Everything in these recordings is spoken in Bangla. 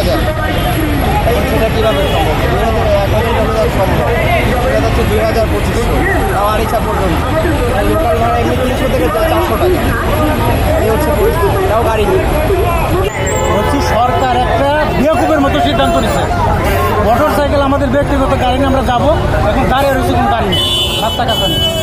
হাজার। সেটা কীভাবে হাজার পর্যন্ত আর লোকাল থেকে চারশো টাকা। হচ্ছে সরকার একটা বিয়াকুবের মতো সিদ্ধান্ত নিচ্ছে মোটর সাইকেল আমাদের ব্যক্তিগত গাড়ি নিয়ে আমরা যাব। এখন দাঁড়িয়ে রয়েছে কোনো গাড়ি নেই। রাস্তা কাছে নেই।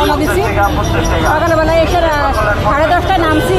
রওনা দিচ্ছি সকালবেলায় এসে সাড়ে দশটায় নামছি।